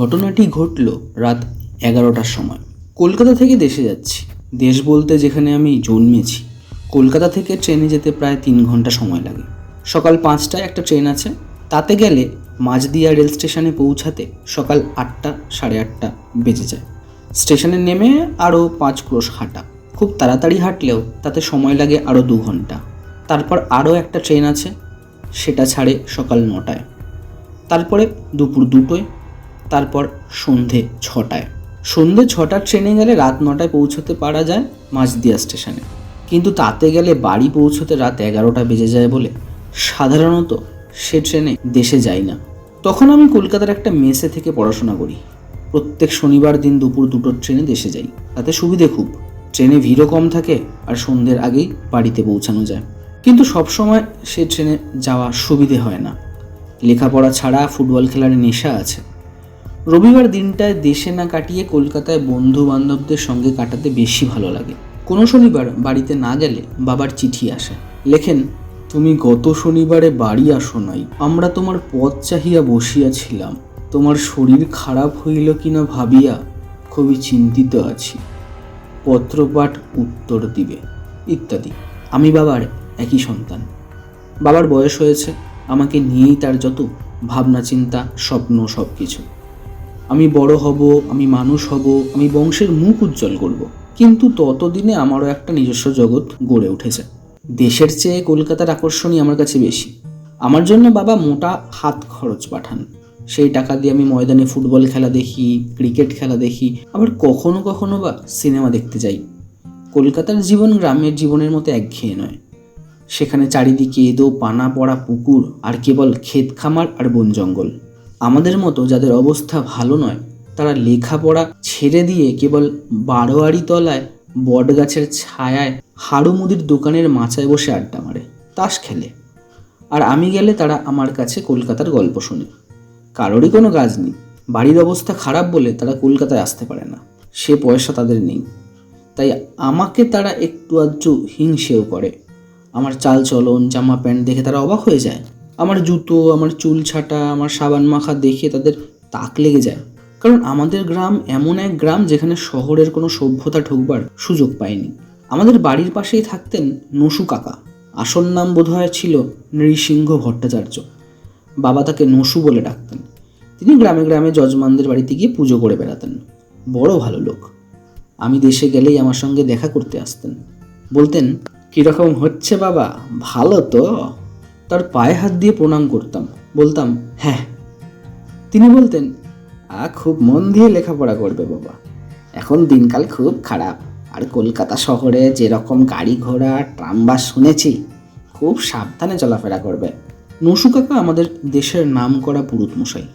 ঘটনাটি ঘটল রাত এগারোটার সময়। কলকাতা থেকে দেশে যাচ্ছি। দেশ বলতে যেখানে আমি জন্মেছি। কলকাতা থেকে ট্রেনে যেতে প্রায় তিন ঘণ্টা সময় লাগে। সকাল পাঁচটায় একটা ট্রেন আছে। তাতে গেলে মাঝদিয়া রেল স্টেশনে পৌঁছাতে সকাল আটটা, সাড়ে আটটা বেজে যায়। স্টেশনে নেমে আরও পাঁচ ক্রোশ হাঁটা। খুব তাড়াতাড়ি হাঁটলেও তাতে সময় লাগে আরও দু ঘণ্টা। তারপর আরও একটা ট্রেন আছে। সেটা ছাড়ে সকাল নটায়। তারপরে দুপুর দুটোয় তারপর সন্ধে ছটায়। সন্ধে ছটার ট্রেনে গেলে রাত নটায় পৌঁছতে পারা যায় মাঝদিয়া স্টেশনে। কিন্তু তাতে গেলে বাড়ি পৌঁছতে রাত এগারোটা বেজে যায় বলে সাধারণত সে ট্রেনে দেশে যাই না। তখন আমি কলকাতার একটা মেসে থেকে পড়াশোনা করি। প্রত্যেক শনিবার দিন দুপুর দুটোর ট্রেনে দেশে যাই। তাতে সুবিধে খুব। ট্রেনে ভিড়ও কম থাকে আর সন্ধ্যের আগেই বাড়িতে পৌঁছানো যায়। কিন্তু সবসময় সে ট্রেনে যাওয়া সুবিধে হয় না। লেখাপড়া ছাড়া ফুটবল খেলার নেশা আছে। রবিবার দিনটায় দেশে না কাটিয়ে কলকাতায় বন্ধু বান্ধবদের সঙ্গে কাটাতে বেশি ভালো লাগে। কোনো শনিবার বাড়িতে না গেলে বাবার চিঠি আসে। লেখেন, তুমি গত শনিবারে বাড়ি আসো নাই। আমরা তোমার পথ চাহিয়া বসিয়াছিলাম। তোমার শরীর খারাপ হইল কিনা ভাবিয়া খুবই চিন্তিত আছি। পত্রপাঠ উত্তর দিবে। ইত্যাদি। আমি বাবার একই সন্তান। বাবার বয়স হয়েছে। আমাকে নিয়েই তার যত ভাবনা চিন্তা স্বপ্ন সব কিছু আমি বড় হব, আমি মানুষ হব, আমি বংশের মুখ উজ্জ্বল করব। কিন্তু ততদিনে আমারও একটা নিজস্ব জগৎ গড়ে উঠেছে। দেশের চেয়ে কলকাতার আকর্ষণই আমার কাছে বেশি। আমার জন্য বাবা মোটা হাত খরচ পাঠান। সেই টাকা দিয়ে আমি ময়দানে ফুটবল খেলা দেখি, ক্রিকেট খেলা দেখি, আবার কখনো কখনো বা সিনেমা দেখতে যাই। কলকাতার জীবন গ্রামের জীবনের মতো একঘেয়ে নয়। সেখানে চারিদিকে এদো পানা পড়া পুকুর আর কেবল ক্ষেত খামার আর বন জঙ্গল। আমাদের মতো যাদের অবস্থা ভালো নয়, তারা লেখাপড়া ছেড়ে দিয়ে কেবল বারোয়ারি তলায় বট গাছের ছায়ায় হাড়ু মুদির দোকানের মাচায় বসে আড্ডা মারে, তাস খেলে। আর আমি গেলে তারা আমার কাছে কলকাতার গল্প শোনে। কারোরই কোনো কাজ নেই। বাড়ির অবস্থা খারাপ বলে তারা কলকাতায় আসতে পারে না। সে পয়সা তাদের নেই। তাই আমাকে তারা একটু আধটু হিংসেও করে। আমার চাল চলন জামা প্যান্ট দেখে তারা অবাক হয়ে যায়। আমার জুতো, আমার চুল ছাটা, আমার সাবান মাখা দেখে তাদের তাক লেগে যায়। কারণ আমাদের গ্রাম এমন এক গ্রাম যেখানে শহরের কোনো সভ্যতা ঢুকবার সুযোগ পায়নি। আমাদের বাড়ির পাশেই থাকতেন নসু কাকা। আসল নাম বোধহয় ছিল নৃসিংহ ভট্টাচার্য। বাবা তাকে নসু বলে ডাকতেন। তিনি গ্রামে গ্রামে যজমানদের বাড়িতে গিয়ে পুজো করে বেড়াতেন। বড় ভালো লোক। আমি দেশে গেলেই আমার সঙ্গে দেখা করতে আসতেন। বলতেন, কীরকম হচ্ছে বাবা? ভালো তো? তার পায়ে হাত দিয়ে প্রণাম করতাম। বলতাম হ্যাঁ। তিনি বলতেন, আ, খুব মন দিয়ে লেখাপড়া করবে বাবা। এখন দিনকাল খুব খারাপ। আর কলকাতা শহরে যেরকম গাড়ি ঘোড়া, ট্রাম বাস শুনেছি, খুব সাবধানে চলাফেরা করবে। নসু কাকা আমাদের দেশের নাম করা পুরুত মশাই।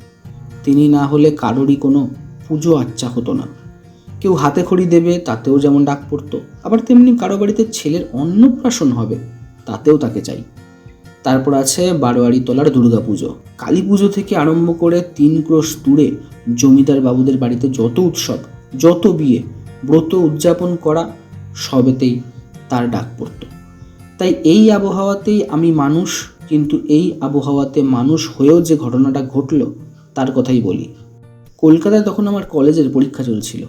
তিনি না হলে কারোরই কোনো পুজো আচ্চা হতো না। কেউ হাতে খড়ি দেবে, তাতেও যেমন ডাক পড়তো, আবার তেমনি কারও বাড়িতে ছেলের অন্নপ্রাশন হবে, তাতেও তাকে চাই। তারপর আছে বারোয়ারি তলার দুর্গা পুজো। কালী পুজো থেকে আরম্ভ করে তিন ক্রোশ দূরে জমিদার বাবুদের বাড়িতে যত উৎসব, যত বিয়ে, ব্রত উদযাপন করা সবেতেই তার ডাক পড়ত। তাই এই আবহাওয়াতেই আমি মানুষ, কিন্তু এই আবহাওয়াতে মানুষ হয়েও যে ঘটনাটা ঘটল, তার কথাই বলি। কলকাতায় তখন আমার কলেজের পরীক্ষা চলছিল।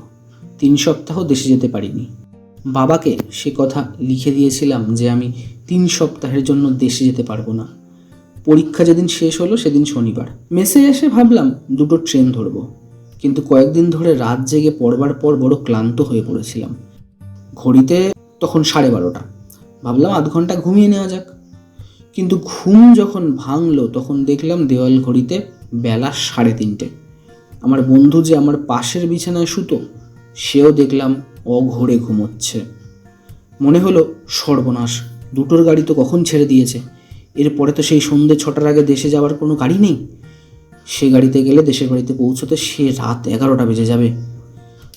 তিন সপ্তাহ দেশে যেতে পারিনি। বাবাকে সে কথা লিখে দিয়েছিলাম যে আমি তিন সপ্তাহের জন্য দেশে যেতে পারব না। পরীক্ষা যেদিন শেষ হলো, সেদিন শনিবার। মেসে এসে ভাবলাম, দুটো ট্রেন ধরবো। কিন্তু কয়েকদিন ধরে রাত জেগে পড়বার পর বড় ক্লান্ত হয়ে পড়েছিলাম। ঘড়িতে তখন সাড়ে বারোটা। ভাবলাম আধ ঘণ্টা ঘুমিয়ে নেওয়া যাক। কিন্তু ঘুম যখন ভাঙলো, তখন দেখলাম দেওয়াল ঘড়িতে বেলা সাড়ে তিনটে। আমার বন্ধু যে আমার পাশের বিছানায় সুতো সেও দেখলাম অঘোরে ঘুমোচ্ছে। মনে হলো সর্বনাশ। দুটোর গাড়ি তো কখন ছেড়ে দিয়েছে। এরপরে তো সেই সন্ধ্যে ছটার আগে দেশে যাওয়ার কোনো গাড়ি নেই। সে গাড়িতে গেলে দেশের বাড়িতে পৌঁছতে সে রাত এগারোটা বেজে যাবে।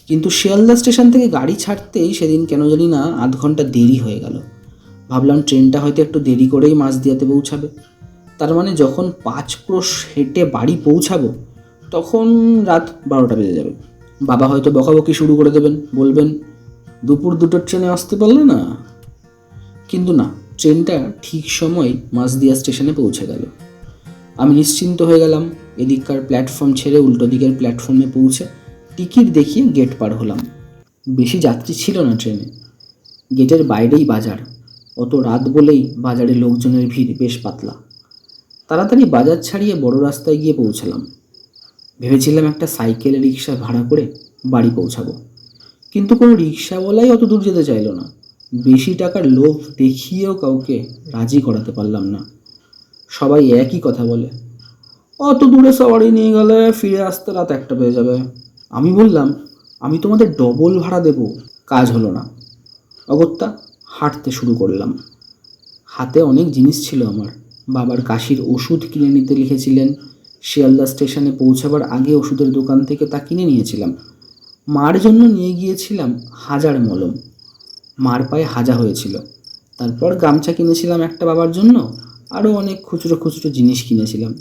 কিন্তু শিয়ালদা স্টেশন থেকে গাড়ি ছাড়তেই সেদিন কেন জানি না আধ ঘণ্টা দেরি হয়ে গেল। ভাবলাম ট্রেনটা হয়তো একটু দেরি করেই মাছ দিয়াতে পৌঁছাবে। তার মানে যখন পাঁচ ক্রোশ হেঁটে বাড়ি পৌঁছাবো, তখন রাত বারোটা বেজে যাবে। বাবা হয়তো বকাবকি শুরু করে দেবেন, বলবেন, দুপুর দুটোর ট্রেনে আসতে পারলে না? কিন্তু না, ট্রেনটা ঠিক সময় মাঝদিয়া স্টেশনে পৌঁছে গেল। আমি নিশ্চিন্ত হয়ে গেলাম, এদিককার প্ল্যাটফর্ম ছেড়ে উল্টো দিকের প্ল্যাটফর্মে পৌঁছে টিকিট দেখিয়ে গেট পার হলাম। বেশি যাত্রী ছিল না ট্রেনে। গেটের বাইরেই বাজার। অত রাত বলেই বাজারে লোকজনের ভিড় বেশ পাতলা। তাড়াতাড়ি বাজার ছাড়িয়ে বড় রাস্তায় গিয়ে পৌঁছালাম। ভেবেছিলাম একটা সাইকেল রিক্সা ভাড়া করে বাড়ি পৌঁছাবো। কিন্তু কোনো রিক্সাওয়ালাই অত দূর যেতে চাইলো না। বেশি টাকার লোভ দেখিয়েও কাউকে রাজি করাতে পারলাম না। সবাই একই কথা বলে। অত দূরে সবারই নিয়ে গেলে ফিরে আসতে রাত একটা পেয়ে যাবে। আমি বললাম, আমি তোমাদের ডবল ভাড়া দেব, কাজ হলো না। অগত্যা হাঁটতে শুরু করলাম। হাতে অনেক জিনিস ছিল আমার। বাবার কাশির ওষুধ কিনে নিতে লিখেছিলেন। শিয়ালদা স্টেশনে পৌঁছাবার আগে ওষুধের দোকান থেকে তা কিনে নিয়েছিলাম। মার জন্য নিয়ে গিয়েছিলাম হাজার মলম। মার পায়ে হাজা হয়েছিল। তারপর গামছা কিনেছিলাম একটা বাবার জন্য, আরও অনেক খুচরো খুচরো জিনিস কিনেছিলাম।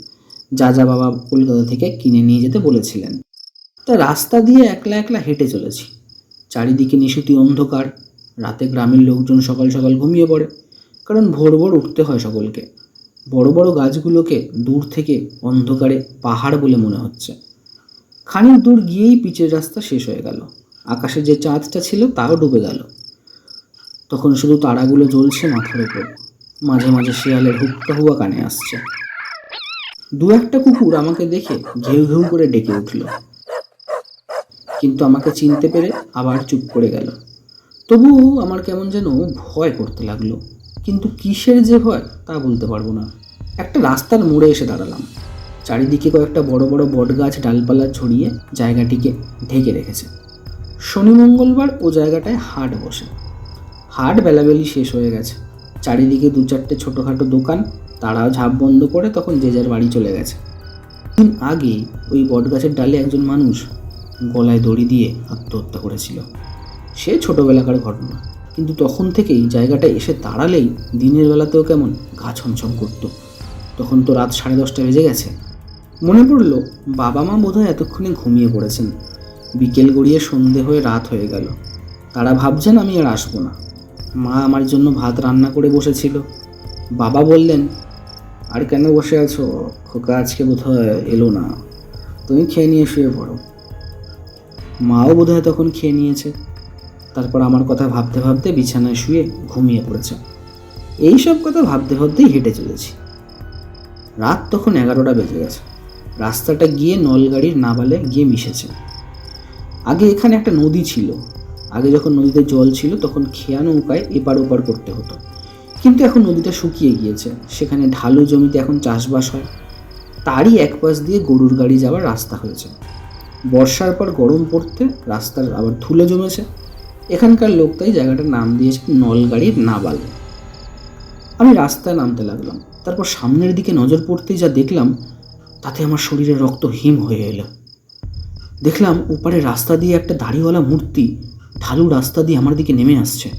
যা যা বাবা কলকাতা থেকে কিনে নিয়ে যেতে বলেছিলেন। তা রাস্তা দিয়ে একলা একলা হেঁটে চলেছি। চারিদিকে নিশুতি অন্ধকার, রাতে গ্রামের লোকজন সকাল সকাল ঘুমিয়ে পড়ে, কারণ ভোর ভোর উঠতে হয় সকলকে। বড় বড় গাছগুলোকে দূর থেকে অন্ধকারে পাহাড় বলে মনে হচ্ছে। খানিক দূর গিয়েই পিচের রাস্তা শেষ হয়ে গেল। আকাশে যে চাঁদটা ছিল, তাও ডুবে গেল। তখন শুধু তারাগুলো জ্বলছে মাথার উপর। মাঝে মাঝে শিয়ালের হুক্কা হুয়া কানে আসছে। দু একটা কুকুর আমাকে দেখে ঘেউ ঘেউ করে ডেকে উঠল। কিন্তু আমাকে চিনতে পেরে আবার চুপ করে গেল। তবু আমার কেমন যেন ভয় করতে লাগল। কিন্তু কিসের যে ভয়, তা বলতে পারব না। একটা রাস্তার মোড়ে এসে দাঁড়ালাম। চারিদিকে কয়েকটা বড় বড় বটগাছ ডালপালা ছড়িয়ে জায়গাটিকে ঢেকে রেখেছে। শনি মঙ্গলবার ও জায়গাটায় হাট বসে। হাট বেলাবেলি শেষ হয়ে গেছে। চারিদিকে দু চারটে ছোটোখাটো দোকান, তারাও ঝাঁপ বন্ধ করে তখন যে যার বাড়ি চলে গেছে। দিন আগে ওই বটগাছের ডালে একজন মানুষ গলায় দড়ি দিয়ে আত্মহত্যা করেছিল। সে ছোটোবেলাকার ঘটনা, কিন্তু তখন থেকেই জায়গাটা এসে দাঁড়ালেই দিনের বেলাতেও কেমন গা ছমছম করতো। তখন তো রাত সাড়ে দশটা বেজে গেছে। মনে পড়ল বাবা মা বোধহয় এতক্ষণে ঘুমিয়ে পড়েছেন। বিকেল গড়িয়ে সন্ধে হয়ে রাত হয়ে গেল। তারা ভাবছেন আমি আর আসব না। মা আমার জন্য ভাত রান্না করে বসেছিল। বাবা বললেন, আর কেন বসে আছো? খোকা আজকে বোধহয় এলো না। তুমি খেয়ে নিয়ে শুয়ে পড়ো। মাও বোধহয় তখন খেয়ে নিয়েছে। তারপর আমার কথা ভাবতে ভাবতে বিছানায় শুয়ে ঘুমিয়ে পড়েছে। এই সব কথা ভাবতে ভাবতেই হেঁটে চলেছি। রাত তখন এগারোটা বেজে গেছে। রাস্তাটা গিয়ে নলগাড়ির নাবালে গিয়ে মিশেছে। আগে এখানে একটা নদী ছিল। আগে যখন নদীতে জল ছিল তখন খেয়া নৌকায় এপার ওপার করতে হতো। কিন্তু এখন নদীটা শুকিয়ে গিয়েছে। সেখানে ঢালু জমিতে এখন চাষবাস হয়। তারই এক পাশ দিয়ে গরুর গাড়ি যাওয়ার রাস্তা হয়েছে। বর্ষার পর গরম পড়তে রাস্তার আবার ধুলো জমেছে। এখানকার লোক তাই জায়গাটার নাম দিয়েছে নলগাড়ির নাবাল। আমি রাস্তায় নামতে লাগলাম। তারপর সামনের দিকে নজর পড়তেই যা দেখলাম, তাতে আমার শরীরে রক্ত হিম হয়ে এলো। দেখলাম ওপারে রাস্তা দিয়ে একটা দাড়িওয়ালা মূর্তি ঢালু রাস্তা দিয়ে আমার দিকে নেমে আসছে।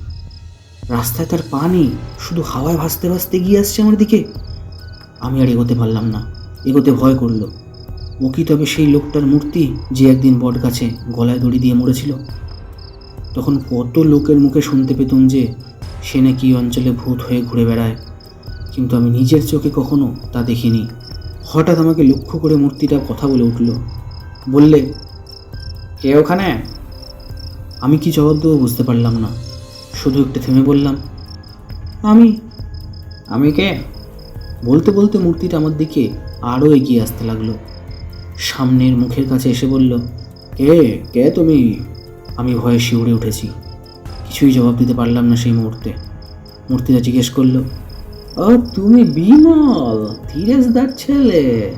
রাস্তায় তার পা নেই, শুধু হাওয়ায় ভাসতে ভাসতে গিয়ে আসছে আমার দিকে। আমি আর এগোতে পারলাম না, এগোতে ভয় করল। ও কি তবে সেই লোকটার মূর্তি যে একদিন বট গাছে গলায় দড়ি দিয়ে মরেছিল? তখন কত লোকের মুখে শুনতে পেতুম যে সে নাকি অঞ্চলে ভূত হয়ে ঘুরে বেড়ায়। কিন্তু আমি নিজের চোখে কখনো তা দেখিনি। হঠাৎ আমাকে লক্ষ্য করে মূর্তিটা কথা বলে উঠল। বললে, কে ওখানে? আমি কি জবাব দেবো বুঝতে পারলাম না। শুধু একটু থেমে বললাম, আমি আমি কে? বলতে বলতে মূর্তিটা আমার দিকে আরও এগিয়ে আসতে লাগল। সামনের মুখের কাছে এসে বলল, কে? কে তুমি? আমি ভয়ে শিউরে উঠেছি। কিছুই জবাব দিতে পারলাম না সেই মুহূর্তে। মূর্তিটা জিজ্ঞেস করল ও তুমি বিমল ধীরেশদার ছেলে?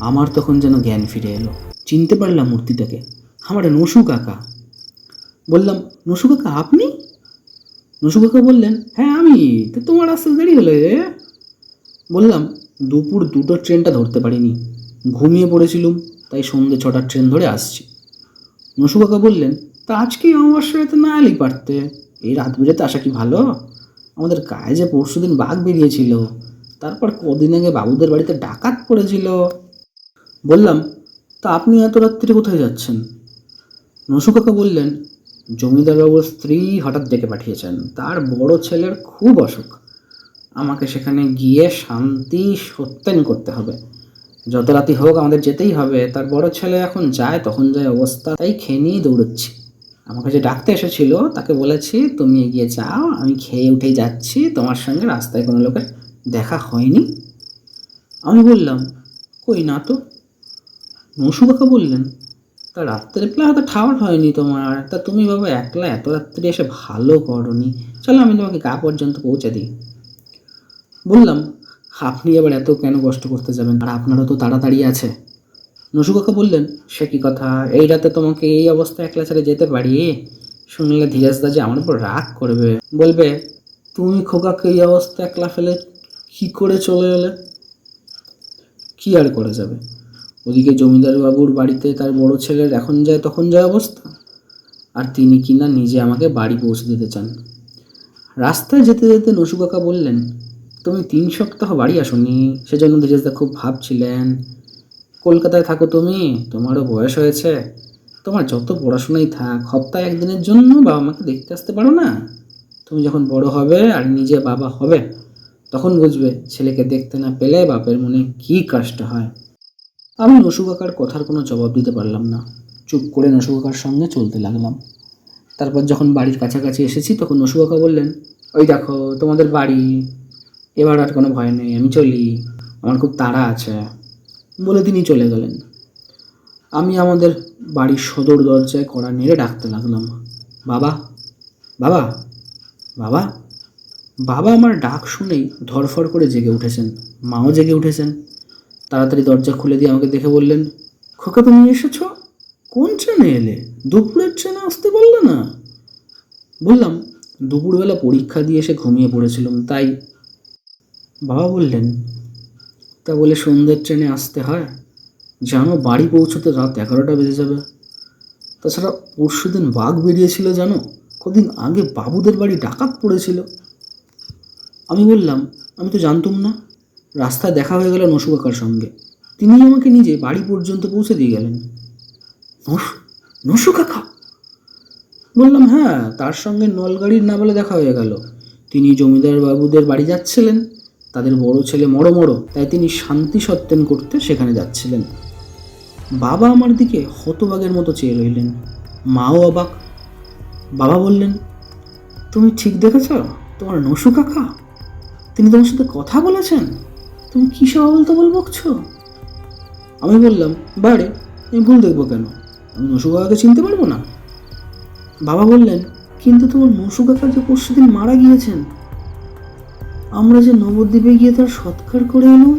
আমার তখন যেন জ্ঞান ফিরে এলো। চিনতে পারলাম মূর্তিটাকে। আমার নসু কাকা। বললাম, নসু কাকা, আপনি? নসু কাকা বললেন হ্যাঁ আমি। তো তোমার আসতে দেরি হলো রে বললাম, দুপুর দুটো ট্রেনটা ধরতে পারিনি। ঘুমিয়ে পড়েছিলুম, তাই সন্ধ্যে ছটার ট্রেন ধরে আসছি। নসু কাকা বললেন, তা আজকে অমাবস্যায় তো না এলেই পারতে। এই রাত বিরেতে আসা কি ভালো? আমাদের গায়ে যে পরশু দিন বাঘ বেরিয়েছিল, তারপর কদিন আগে বাবুদের বাড়িতে ডাকাত পড়েছিল। বললাম, তা আপনি এত রাত্রিরে কোথায় যাচ্ছেন? নসু কাকা বললেন জমিদারবাবুর স্ত্রী হঠাৎ ডেকে পাঠিয়েছেন। তার বড় ছেলের খুব অসুখ। আমাকে সেখানে গিয়ে শান্তি সত্যায়ন করতে হবে। যত রাতি হোক আমাদের যেতেই হবে। তার বড় ছেলে এখন যায়, তখন যায় অবস্থা। তাই খেয়ে নিয়েই দৌড়চ্ছি। আমাকে যে ডাকতে এসেছিল, তাকে বলেছি, তুমি এগিয়ে যাও, আমি খেয়ে উঠেই যাচ্ছি। তোমার সঙ্গে রাস্তায় কোনো লোকের দেখা হয়নি। আমি বললাম, কই না তো? নসু কাকা বললেন তা রাত্রে পেলে হয়তো ঠাওয়ার হয়নি তোমার তা তুমি বাবা একলা এত রাত্রে এসে ভালো করনি। চলো আমি তোমাকে গা পর্যন্ত পৌঁছে দিই। বললাম, আপনি আবার এত কেন কষ্ট করতে যাবেন? আর আপনারও তো তাড়াতাড়ি আছে। নসু কাকা বললেন, সে কি কথা? এই রাতে তোমাকে এই অবস্থায় একলা ছেড়ে যেতে পারি? শুনলে ধীরেশ দা যে আমার উপর রাগ করবে। বলবে, তুমি খোকাকে এই অবস্থায় একলা ফেলে কি করে চলে এলে? কি আর করে যাবে? ওদিকে জমিদার বাবুর বাড়িতে তার বড় ছেলের এখন যায় তখন যায় অবস্থা। আর তিনি কিনা নিজে আমাকে বাড়ি পৌঁছে দিতে চান? রাস্তায় যেতে যেতে নসু কাকা বললেন, তুমি তিন সপ্তাহ বাড়ি আসোনি, সেজন্য ধীরেশদা খুব ভাবছিলেন। কলকাতায় থাকো তুমি, তোমারও বয়স হয়েছে। তোমার যত পড়াশোনাই থাক, সপ্তাহে একদিনের জন্য বাবা মাকে দেখতে আসতে পারো না। তুমি যখন বড় হবে আর নিজে বাবা হবে, তখন বুঝবে ছেলেকে দেখতে না পেলে বাপের মনে কী কষ্ট হয়। আমি নসু কাকার কথার কোনো জবাব দিতে পারলাম না। চুপ করে নসু কাকার সঙ্গে চলতে লাগলাম। তারপর যখন বাড়ির কাছাকাছি এসেছি, তখন নসু কাকা বললেন, ওই দেখো, তোমাদের বাড়ি। এবার আর কোনো ভয় নেই, আমি চলি। আমার খুব তাড়া আছে। বলে তিনি চলে গেলেন। আমি আমাদের বাড়ির সদর দরজায় কড়া নেড়ে ডাকতে লাগলাম, বাবা বাবা বাবা বাবা আমার ডাক শুনেই ধরফর করে জেগে উঠেছেন। মাও জেগে উঠেছেন। তাড়াতাড়ি দরজা খুলে দিয়ে আমাকে দেখে বললেন, খোকা, তুমি এসেছ? কোন ট্রেনে এলে? দুপুরের ট্রেনে আসতে পারলে না? বললাম, দুপুরবেলা পরীক্ষা দিয়ে এসে ঘুমিয়ে পড়েছিলাম, তাই। বাবা বললেন, তা বলে সন্ধ্যের ট্রেনে আসতে হয়? জানো, বাড়ি পৌঁছতে রাত এগারোটা বেজে যাবে। তাছাড়া পরশু দিন বাঘ বেরিয়েছিল, জানো? কদিন আগে বাবুদের বাড়ি ডাকাত পড়েছিল। আমি বললাম, আমি তো জানতুম না। রাস্তায় দেখা হয়ে গেল নসু কাকার সঙ্গে। তিনি আমাকে নিজে বাড়ি পর্যন্ত পৌঁছে দিয়ে গেলেন। নসু কাকা বললাম হ্যাঁ তার সঙ্গে নলগাড়ির না বলে দেখা হয়ে গেল। তিনি জমিদার বাবুদের বাড়ি যাচ্ছিলেন। তাদের বড় ছেলে মরো মড়ো তাই তিনি শান্তি সত্যান করতে সেখানে যাচ্ছিলেন। বাবা আমার দিকে হতবাগের মতো চেয়ে রইলেন। মাও অবাক। বাবা বললেন, তুমি ঠিক দেখেছ? তোমার নসু কাকা তিনি তোমার সাথে কথা বলেছেন? তুমি কী বলতে বকছো? আমি বললাম বারে আমি ভুল দেখব কেন? আমি নসু কাকাকে চিনতে পারব না। বাবা বললেন, কিন্তু তোমার নসু কাকা যে পরশুদিন মারা গিয়েছেন, আমরা যে নবদ্বীপে গিয়ে তার সৎকার করে এলাম?